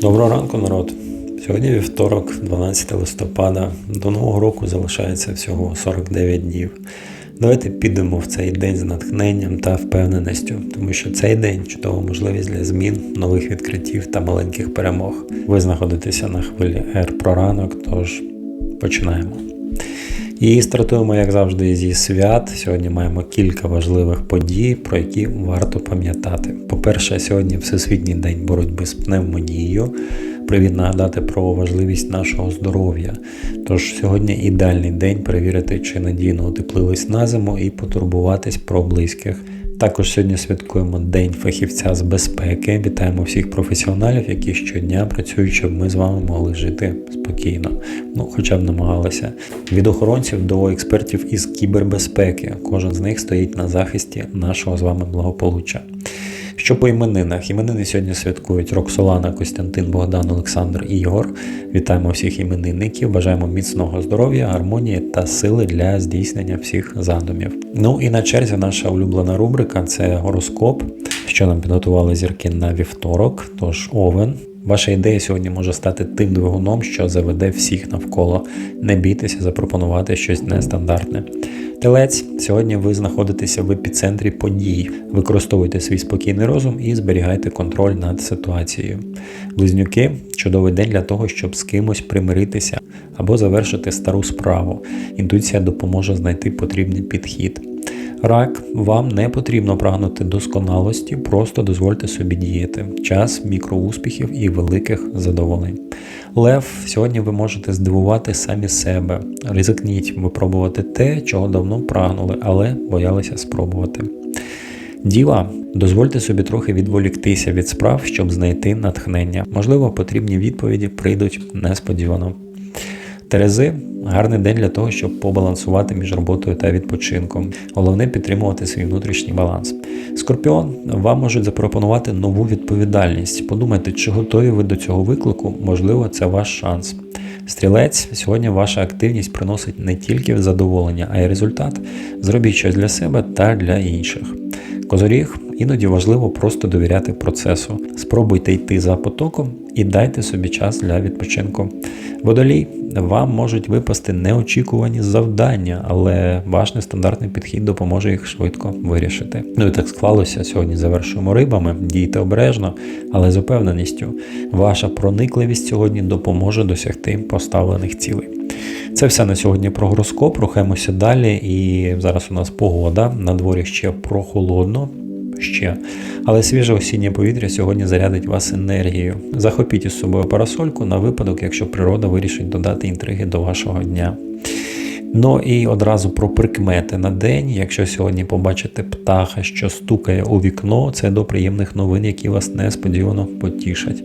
Доброго ранку, народ. Сьогодні вівторок, 12 листопада. До нового року залишається всього 49 днів. Давайте підемо в цей день з натхненням та впевненістю, тому що цей день чудова можливість для змін, нових відкриттів та маленьких перемог. Ви знаходитеся на хвилі Р про ранок, тож починаємо. І стартуємо, як завжди, зі свят. Сьогодні маємо кілька важливих подій, про які варто пам'ятати. По-перше, сьогодні Всесвітній день боротьби з пневмонією. Привіт нагадати про важливість нашого здоров'я. Тож сьогодні ідеальний день перевірити, чи надійно утеплились на зиму і потурбуватись про близьких. Також сьогодні святкуємо День фахівця з безпеки. Вітаємо всіх професіоналів, які щодня працюють, щоб ми з вами могли жити спокійно. Ну, хоча б намагалися. Від охоронців до експертів із кібербезпеки. Кожен з них стоїть на захисті нашого з вами благополуччя. Що по іменинах? Іменини сьогодні святкують Роксолана, Костянтин, Богдан, Олександр і Ігор. Вітаємо всіх іменинників, бажаємо міцного здоров'я, гармонії та сили для здійснення всіх задумів. Ну і на черзі наша улюблена рубрика це гороскоп, що нам підготували зірки на вівторок. Тож овен. Ваша ідея сьогодні може стати тим двигуном, що заведе всіх навколо. Не бійтеся запропонувати щось нестандартне. Телець, сьогодні ви знаходитеся в епіцентрі подій. Використовуйте свій спокійний розум і зберігайте контроль над ситуацією. Близнюки чудовий день для того, щоб з кимось примиритися або завершити стару справу. Інтуїція допоможе знайти потрібний підхід. Рак, вам не потрібно прагнути досконалості, просто дозвольте собі діяти. Час мікроуспіхів і великих задоволень. Лев, сьогодні ви можете здивувати самі себе. Ризикніть випробувати те, чого давно прагнули, але боялися спробувати. Діва, дозвольте собі трохи відволіктися від справ, щоб знайти натхнення. Можливо, потрібні відповіді прийдуть несподівано. Терези гарний день для того, щоб побалансувати між роботою та відпочинком. Головне підтримувати свій внутрішній баланс. Скорпіон вам можуть запропонувати нову відповідальність. Подумайте, чи готові ви до цього виклику, можливо, це ваш шанс. Стрілець, сьогодні ваша активність приносить не тільки задоволення, а й результат. Зробіть щось для себе та для інших. Козоріг іноді важливо просто довіряти процесу. Спробуйте йти за потоком і дайте собі час для відпочинку. Водолій, вам можуть випасти неочікувані завдання, але ваш нестандартний підхід допоможе їх швидко вирішити. Ну і так склалося. Сьогодні завершуємо рибами, дійте обережно, але з упевненістю. Ваша проникливість сьогодні допоможе досягти поставлених цілей. Це все на сьогодні про гороскоп. Рухаємося далі. І зараз у нас погода. На дворі ще прохолодно. Ще, але свіже осіннє повітря сьогодні зарядить вас енергією. Захопіть із собою парасольку на випадок, якщо природа вирішить додати інтриги до вашого дня. Ну і одразу про прикмети на день. Якщо сьогодні побачите птаха, що стукає у вікно, це до приємних новин, які вас несподівано потішать.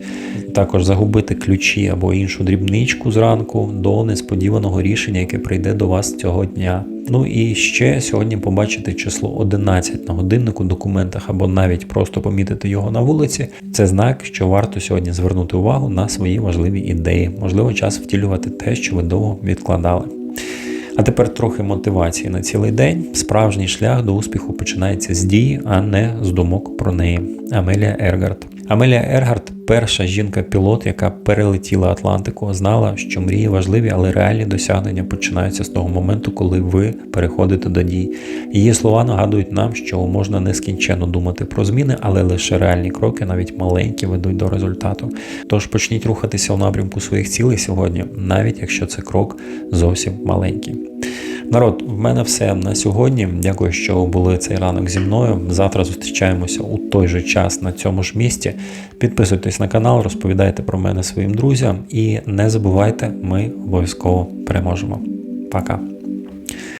Також загубити ключі або іншу дрібничку зранку до несподіваного рішення, яке прийде до вас цього дня. Ну і ще сьогодні побачити число 11 на годиннику, документах або навіть просто помітити його на вулиці. Це знак, що варто сьогодні звернути увагу на свої важливі ідеї. Можливо, час втілювати те, що ви довго відкладали. А тепер трохи мотивації на цілий день. Справжній шлях до успіху починається з дії, а не з думок про неї. Амелія Ергард. Амелія Ергард перша жінка-пілот, яка перелетіла Атлантику, знала, що мрії важливі, але реальні досягнення починаються з того моменту, коли ви переходите до дій. Її слова нагадують нам, що можна нескінченно думати про зміни, але лише реальні кроки, навіть маленькі, ведуть до результату. Тож почніть рухатися у напрямку своїх цілей сьогодні, навіть якщо це крок зовсім маленький. Народ, в мене все на сьогодні. Дякую, що були цей ранок зі мною. Завтра зустрічаємося у той же час на цьому ж місці. Підписуйтесь на канал, розповідайте про мене своїм друзям і не забувайте, ми обов'язково переможемо. Пока.